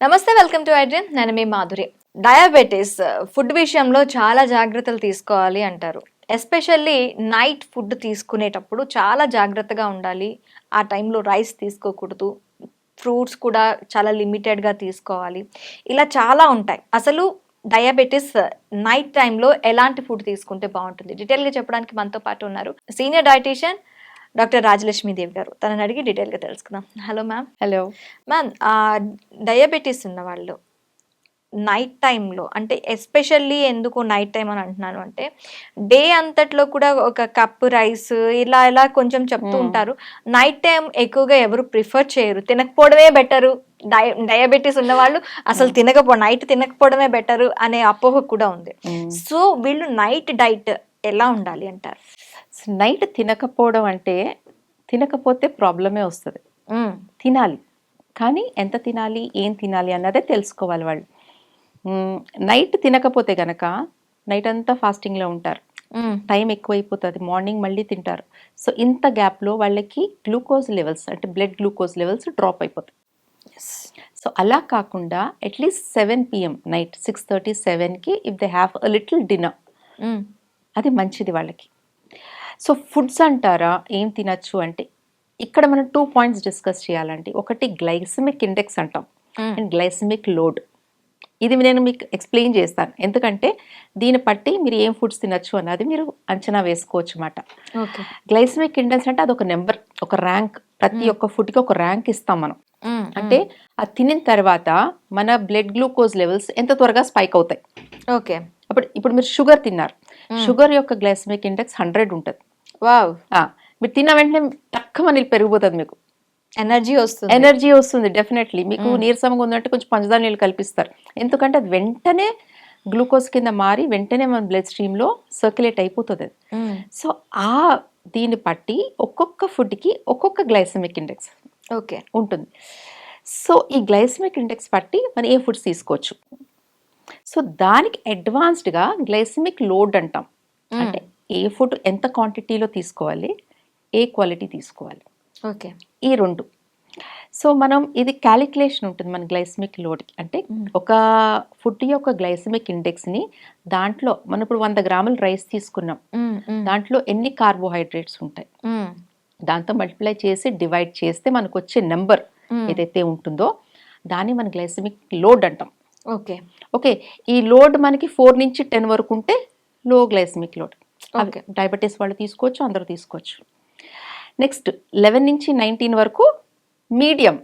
నమస్తే welcome to iDream. నేను మీ మాధురి. డయాబెటీస్ uh, ఫుడ్ విషయంలో చాలా జాగ్రత్తలు తీసుకోవాలి అంటారు. ఎస్పెషల్లీ నైట్ ఫుడ్ తీసుకునేటప్పుడు చాలా జాగ్రత్తగా ఉండాలి. ఆ టైంలో రైస్ తీసుకోకూడదు. ఫ్రూట్స్ కూడా చాలా లిమిటెడ్గా తీసుకోవాలి. ఇలా చాలా ఉంటాయి. అసలు డయాబెటీస్ uh, నైట్ టైంలో ఎలాంటి ఫుడ్ తీసుకుంటే బాగుంటుంది? డీటెయిల్గా చెప్పడానికి మనతో పాటు ఉన్నారు senior dietitian doctor Rajalakshmi Devi garu. తనని అడిగి డీటెయిల్గా తెలుసుకుందాం. Hello ma'am. Hello. Ma'am diabetes ఉన్న వాళ్ళు నైట్ టైంలో అంటే ఎస్పెషల్లీ ఎందుకు నైట్ టైం అని అంటున్నాను అంటే డే అంతట్లో కూడా ఒక కప్ రైస్ ఇలా ఇలా కొంచెం చెప్తూ. ఉంటారు. నైట్ టైం ఎక్కువగా ఎవరు ప్రిఫర్ చేయరు. తినకపోవడమే బెటరు. డయ డయాబెటీస్ ఉన్న వాళ్ళు అసలు తినకపో నైట్ తినకపోవడమే బెటరు అనే అపోహ కూడా ఉంది. సో వీళ్ళు నైట్ డైట్ ఎలా ఉండాలి అంటారు? నైట్ తినకపోవడం అంటే తినకపోతే ప్రాబ్లమే వస్తుంది. తినాలి. కానీ ఎంత తినాలి? ఏం తినాలి? అన్నదే తెలుసుకోవాలి వాళ్ళు. నైట్ తినకపోతే గనక నైట్ అంతా ఫాస్టింగ్లో ఉంటారు. టైం ఎక్కువైపోతుంది. మార్నింగ్ మళ్ళీ తింటారు. సో ఇంత గ్యాప్లో వాళ్ళకి గ్లూకోజ్ లెవెల్స్ అంటే బ్లడ్ గ్లూకోజ్ లెవెల్స్ డ్రాప్ అయిపోతాయి. సో అలా కాకుండా at least seven PM night six thirty సెవెన్కి if they have a little dinner. అది మంచిది వాళ్ళకి. సో ఫుడ్స్ అంటారా ఏం తినచ్చు అంటే ఇక్కడ మనం టూ పాయింట్స్ డిస్కస్ చేయాలండి. ఒకటి గ్లైసమిక్ ఇండెక్స్ అంటాం. And glycemic load. ఇది నేను మీకు ఎక్స్ప్లెయిన్ చేస్తాను. ఎందుకంటే దీన్ని బట్టి మీరు ఏం ఫుడ్స్ తినచ్చు అన్నది మీరు అంచనా వేసుకోవచ్చు అన్నమాట గ్లైసమిక్ ఇండెక్స్ అంటే అది ఒక నెంబర్ ఒక ర్యాంక్. ప్రతి ఒక్క ఫుడ్కి ఒక ర్యాంక్ ఇస్తాం మనం. అంటే అది తినిన తర్వాత మన బ్లడ్ గ్లూకోజ్ లెవెల్స్ ఎంత త్వరగా స్పైక్ అవుతాయి. ఓకే. అప్పుడు ఇప్పుడు మీరు షుగర్ తిన్నారు. షుగర్ యొక్క గ్లైసమిక్ ఇండెక్స్ హండ్రెడ్ ఉంటుంది. వావ్. ఆ, మీరు తిన్న వెంటనే తక్కువ నీళ్ళు పెరిగిపోతుంది మీకు. ఎనర్జీ వస్తుంది. ఎనర్జీ వస్తుంది డెఫినెట్లీ మీకు మ్మ్. నీరసంగా ఉందంటే కొంచెం పంచదార నీళ్ళు కల్పిస్తారు. ఎందుకంటే అది వెంటనే గ్లూకోజ్ కింద మారి వెంటనే మన బ్లడ్ స్ట్రీమ్లో సర్క్యులేట్ అయిపోతుంది అది. సో ఆ దీన్ని బట్టి ఒక్కొక్క ఫుడ్కి ఒక్కొక్క గ్లైసమిక్ ఇండెక్స్ ఓకే ఉంటుంది. సో ఈ గ్లైసమిక్ ఇండెక్స్ బట్టి మనం ఏ ఫుడ్స్ తీసుకోవచ్చు? సో దానికి అడ్వాన్స్డ్గా గ్లైసమిక్ లోడ్ అంటాం. అంటే ఏ ఫుడ్ ఎంత క్వాంటిటీలో తీసుకోవాలి ఏ క్వాలిటీ తీసుకోవాలి ఓకే ఈ రెండు సో మనం ఇది క్యాలిక్యులేషన్ ఉంటుంది మన గ్లైసమిక్ లోడ్కి అంటే. ఒక ఫుడ్ యొక్క గ్లైసమిక్ ఇండెక్స్ని దాంట్లో మనం ఇప్పుడు వంద గ్రాముల రైస్ తీసుకున్నాం. దాంట్లో ఎన్ని కార్బోహైడ్రేట్స్ ఉంటాయి. దాంతో మల్టిప్లై చేసి డివైడ్ చేస్తే మనకు వచ్చే నెంబర్. ఏదైతే ఉంటుందో దాన్ని మన గ్లైసమిక్ లోడ్ అంటాం ఓకే. ఓకే. ఈ లోడ్ మనకి ఫోర్ నుంచి టెన్ వరకు ఉంటే లో గ్లైసమిక్ లోడ్. ఓకే. డయాబెటీస్ వాళ్ళు తీసుకోవచ్చు అందరూ తీసుకోవచ్చు. నెక్స్ట్ లెవెన్ నుంచి నైన్టీన్ వరకు మీడియం.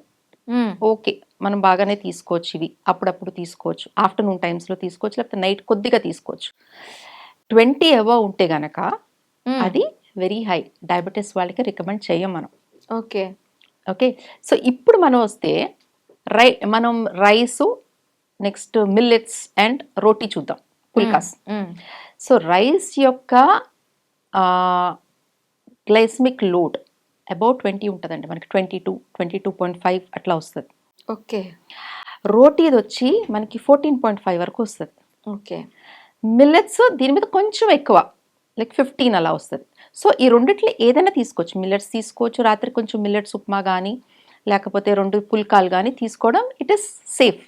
ఓకే. మనం బాగానే తీసుకోవచ్చు ఇవి. అప్పుడప్పుడు తీసుకోవచ్చు. ఆఫ్టర్నూన్ టైమ్స్లో తీసుకోవచ్చు లేకపోతే నైట్ కొద్దిగా తీసుకోవచ్చు. ట్వంటీ అబవ్ ఉంటే గనక. అది వెరీ హై. డయాబెటీస్ వాళ్ళకి రికమెండ్ చేయం మనం. ఓకే. ఓకే. సో ఇప్పుడు మనం వస్తే రై మనం rice next millets and roti చూద్దాం పుల్కాస్. సో రైస్ యొక్క గ్లైస్మిక్ లోడ్ అబౌట్ ట్వంటీ ఉంటుందండి మనకి twenty two twenty two point five అట్లా వస్తుంది. ఓకే. రోటీది వచ్చి మనకి ఫోర్టీన్ పాయింట్ ఫైవ్ వరకు వస్తుంది. ఓకే. మిల్లెట్స్ దీని మీద కొంచెం ఎక్కువ లైక్ ఫిఫ్టీన్ అలా వస్తుంది. సో ఈ రెండిట్లో ఏదైనా తీసుకోవచ్చు మిల్లెట్స్ తీసుకోవచ్చు రాత్రి కొంచెం మిల్లెట్స్ ఉప్మా కానీ లేకపోతే రెండు పుల్కాలు కానీ తీసుకోవడం it is safe.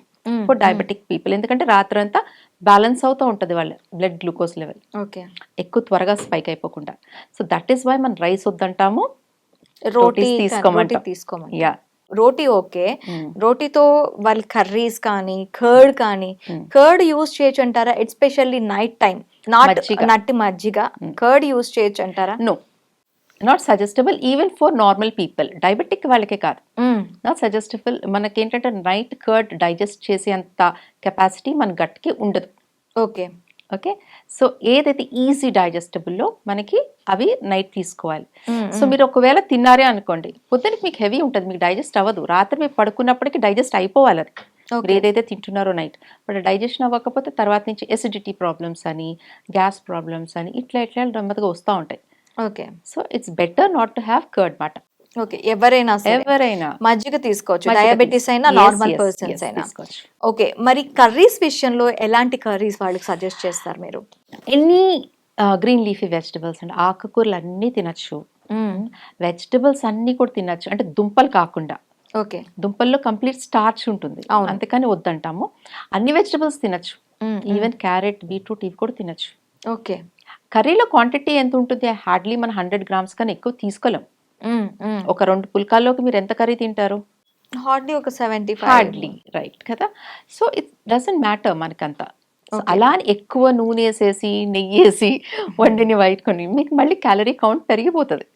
For diabetic people ఎందుకంటే రాత్రి అంతా బ్యాలెన్స్ అవుతూ ఉంటుంది వాళ్ళ బ్లడ్ గ్లూకోజ్ లెవెల్ ఓకే ఎక్కువ త్వరగా స్పైక్ అయిపోకుండా. సో దట్ ఈస్ వై మనం రైస్ వద్దంటాము రోటీ తీసుకోమంటాం. రోటీ తీసుకోమంటాం. యా రోటీ ఓకే. రోటీతో వాళ్ళ కర్రీస్ కానీ కర్డ్ కానీ మ్మ్. కర్డ్ యూస్ చేయొచ్చు అంటారా? Especially night time not. నట్టి మజ్జిగ. మ్మ్. కర్డ్ యూస్ చేయొచ్చు అంటారా? No not suggestable even for normal people diabetic వాళ్ళకే కాదు. నాట్ సజెస్టబుల్ మనకేంటంటే నైట్ కర్డ్ డైజెస్ట్ చేసేంత కెపాసిటీ మన గట్కి ఉండదు. ఓకే ఓకే సో ఏదైతే ఈజీ డైజెస్టబుల్లో మనకి అవి నైట్ తీసుకోవాలి. సో మీరు ఒకవేళ తిన్నారే అనుకోండి పొద్దునకి మీకు హెవీ ఉంటుంది మీకు డైజెస్ట్ అవ్వదు. రాత్రి మీరు పడుకున్నప్పటికీ డైజెస్ట్ అయిపోవాలి అది. మీరు ఏదైతే తింటున్నారో నైట్ బట్ డైజెషన్ అవ్వకపోతే తర్వాత నుంచి ఎసిడిటీ ప్రాబ్లమ్స్ అని గ్యాస్ ప్రాబ్లమ్స్ అని ఇట్లా ఇట్లా నెమ్మదిగా వస్తూ ఉంటాయి. Okay. So it's better not to have curd మాట. ఓకే. ఎవరైనా సరే ఎవరైనా మజ్జిగ తీసుకోవచ్చు. డయాబెటీస్ అయినా నార్మల్ పర్సన్స్ అయినా. ఓకే. మరి కర్రీస్ విషయంలో ఎలాంటి కర్రీస్ వాళ్ళకి సజెస్ట్ చేస్తారు మీరు? ఎన్ని గ్రీన్ లీఫీ వెజిటబుల్స్ అండి ఆకుకూరలు అన్నీ తినచ్చు. వెజిటబుల్స్ అన్నీ కూడా తినచ్చు. అంటే దుంపలు కాకుండా. ఓకే. దుంపల్లో కంప్లీట్ స్టార్చ్ ఉంటుంది. అందుకని వద్దంటాము. అన్ని వెజిటబుల్స్ తినచ్చు. ఈవెన్ క్యారెట్ బీట్రూట్ ఇవి కూడా తినచ్చు. ఓకే. కర్రీలో క్వాంటిటీ ఎంత ఉంటుంది? హార్డ్లీ మన హండ్రెడ్ గ్రామ్స్ కన్నా ఎక్కువ తీసుకోలేం. ఒక రెండు పుల్కాల్లోకి మీరు ఎంత కర్రీ తింటారు? హార్డ్లీ ఒక సెవెంటీ హార్డ్లీ రైట్ కదా? సో ఇట్ డజంట్ మ్యాటర్ మనకంతా. అలా అని ఎక్కువ నూనె వేసేసి నెయ్యి వేసి వండిని వైట్ కొని మీకు మళ్ళీ క్యాలరీ కౌంట్ పెరిగిపోతుంది.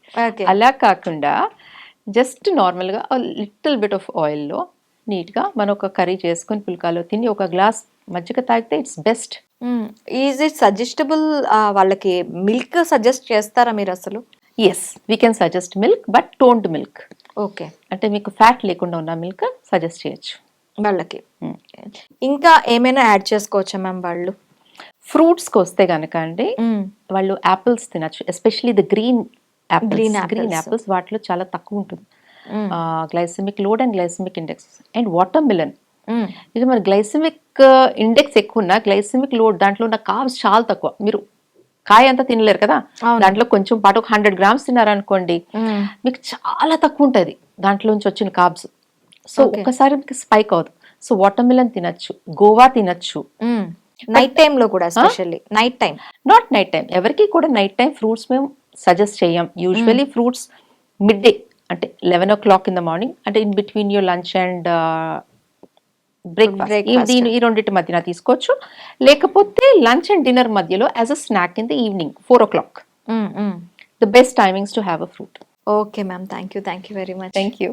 అలా కాకుండా జస్ట్ నార్మల్గా లిటిల్ బిట్ ఆఫ్ ఆయిల్లో నీట్గా మనం ఒక కర్రీ చేసుకొని పుల్కాలో తిని ఒక గ్లాస్ మజ్జిగ తాగితే it's best is it suggestable వాళ్ళకి మిల్క్ సజెస్ట్ చేస్తారా మీరు అసలు? Yes we can suggest milk but toned milk okay అంటే మీకు ఫ్యాట్ లేకుండా ఉన్న మిల్క్ సజెస్ట్ చేయొచ్చు. వాళ్ళకి. Hmm. ఇంకా ఏమైనా యాడ్ చేసుకోవచ్చా మ్యామ్ వాళ్ళు? ఫ్రూట్స్కి వస్తే కనుక అండి వాళ్ళు యాపిల్స్ తినచ్చు especially the green green apples. Apples వాటిలో చాలా తక్కువ ఉంటుంది. Glycemic load and glycemic index and watermelon ఇది మన గ్లైసమిక్ ఇండెక్స్ ఎక్కువ ఉన్న గ్లైసమిక్ లోడ్ దాంట్లో ఉన్న కాబ్స్ చాలా తక్కువ. మీరు కాయ అంతా తినలేరు కదా. దాంట్లో కొంచెం పాటు ఒక హండ్రెడ్ గ్రామ్స్ తిన్నారనుకోండి మీకు చాలా తక్కువ ఉంటుంది దాంట్లో నుంచి వచ్చిన కార్బ్స్ సో. ఒక్కసారి మీకు స్పైక్ అవ్వదు సో వాటర్ మిలన్ తినచ్చు గోవా తినచ్చు. నైట్ టైంలో కూడా especially night time not night time ఎవరికి కూడా నైట్ టైం ఫ్రూట్స్ మేము సజెస్ట్ చేయం. యూజువలీ ఫ్రూట్స్ మిడ్ డే అంటే eleven o'clock in the morning అంటే in between your lunch and breakfast. దీని ఈ రెండింటి మధ్యన తీసుకోవచ్చు. లేకపోతే లంచ్ అండ్ డిన్నర్ మధ్యలో as a snack in the evening four o'clock the best timings to have a fruit okay ma'am thank you thank you very much thank you